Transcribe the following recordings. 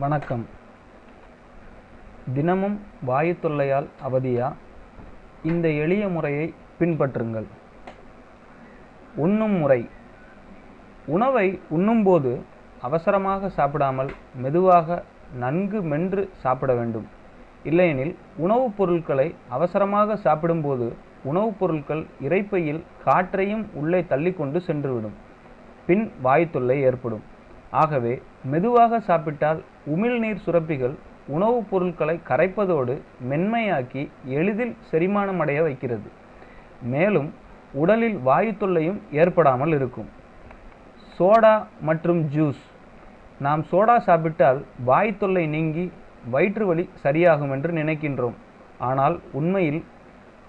வணக்கம். தினமும் வாயு தொல்லையால் அவதியா? இந்த எளிய முறையை பின்பற்றுங்கள். உண்ணும் முறை. உணவை உண்ணும்போது அவசரமாக சாப்பிடாமல் மெதுவாக நன்கு மென்று சாப்பிட வேண்டும். இல்லையெனில் உணவுப் பொருட்களை அவசரமாக சாப்பிடும்போது உணவுப் பொருட்கள் இறைப்பையில் காற்றையும் உள்ளே தள்ளிக்கொண்டு சென்றுவிடும். பின் வாயுத் தொல்லை ஏற்படும். ஆகவே மெதுவாக சாப்பிட்டால் உமிழ்நீர் சுரப்பிகள் உணவுப் பொருட்களை கரைப்பதோடு மென்மையாக்கி எளிதில் செரிமானமடைய வைக்கிறது. மேலும் உடலில் வாயு தொல்லையும் ஏற்படாமல் இருக்கும். சோடா மற்றும் ஜூஸ். நாம் சோடா சாப்பிட்டால் வாய் தொல்லை நீங்கி வயிற்று வலி சரியாகும் என்று நினைக்கின்றோம். ஆனால் உண்மையில்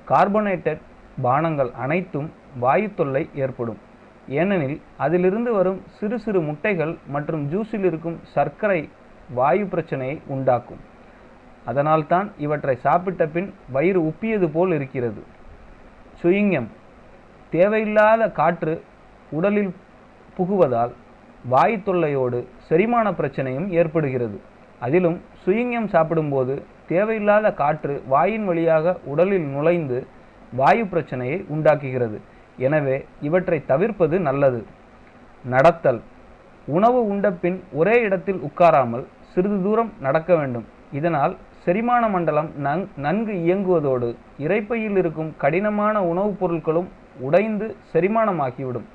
கார்பனேட்டட் பானங்கள் அனைத்தும் வாயு தொல்லை ஏற்படும். ஏனெனில் அதிலிருந்து வரும் சிறு சிறு முட்டைகள் மற்றும் ஜூஸில் இருக்கும் சர்க்கரை வாயு பிரச்சனையை உண்டாக்கும். அதனால்தான் இவற்றை சாப்பிட்ட பின் வயிறு உப்பியது போல் இருக்கிறது. சுயிங்கம் தேவையில்லாத காற்று உடலில் புகுவதால் வாயு தொல்லையோடு செரிமான பிரச்சனையும் ஏற்படுகிறது. அதிலும் சுயிங்கம் சாப்பிடும்போது தேவையில்லாத காற்று வாயின் வழியாக உடலில் நுழைந்து வாயு பிரச்சனையை உண்டாக்குகிறது. எனவே இவற்றை தவிர்ப்பது நல்லது. நடத்தல். உணவு உண்ட பின் ஒரே இடத்தில் உட்காராமல் சிறிது தூரம் நடக்க வேண்டும். இதனால் செரிமான மண்டலம் நன் நன்கு இயங்குவதோடு இறைப்பையில் இருக்கும் கடினமான உணவுப் பொருட்களும் உடைந்து செரிமானமாகிவிடும்.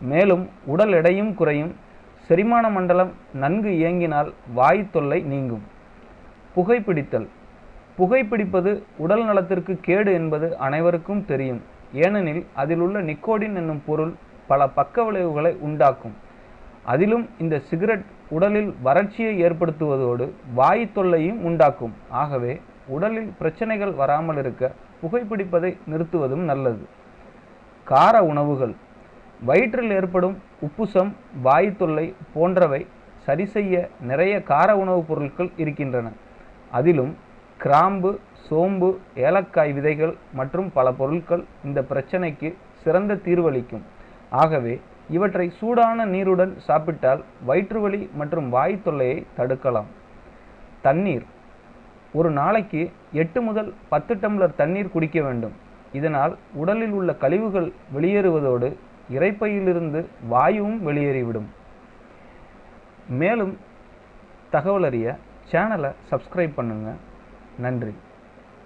மேலும் உடல் எடையும் குறையும். செரிமான மண்டலம் நன்கு இயங்கினால் வாய் தொல்லை நீங்கும். புகைப்பிடித்தல். புகைப்பிடிப்பது உடல் நலத்திற்கு கேடு என்பது அனைவருக்கும் தெரியும். ஏனெனில் அதில் உள்ள நிக்கோடின் என்னும் பொருள் பல பக்க விளைவுகளை உண்டாக்கும். அதிலும் இந்த சிகரெட் உடலில் வறட்சியை ஏற்படுத்துவதோடு வாயு தொல்லையும் உண்டாக்கும். ஆகவே உடலில் பிரச்சனைகள் வராமல் இருக்க புகைப்பிடிப்பதை நிறுத்துவதும் நல்லது. கார உணவுகள். வயிற்றில் ஏற்படும் உப்புசம் வாயு தொல்லை போன்றவை சரி செய்ய நிறைய கார உணவுப் பொருட்கள் இருக்கின்றன. அதிலும் கிராம்பு சோம்பு ஏலக்காய் விதைகள் மற்றும் பல பொருட்கள் இந்த பிரச்சனைக்கு சிறந்த தீர்வளிக்கும். ஆகவே இவற்றை சூடான நீருடன் சாப்பிட்டால் வயிற்றுவலி மற்றும் வாய் தொல்லையை தடுக்கலாம். தண்ணீர். ஒரு நாளைக்கு எட்டு முதல் பத்து டம்ளர் தண்ணீர் குடிக்க வேண்டும். இதனால் உடலில் உள்ள கழிவுகள் வெளியேறுவதோடு இறைப்பையிலிருந்து வாயுவும் வெளியேறிவிடும். மேலும் தகவல் அறிய சேனலை சப்ஸ்கிரைப் பண்ணுங்கள் நன்றி.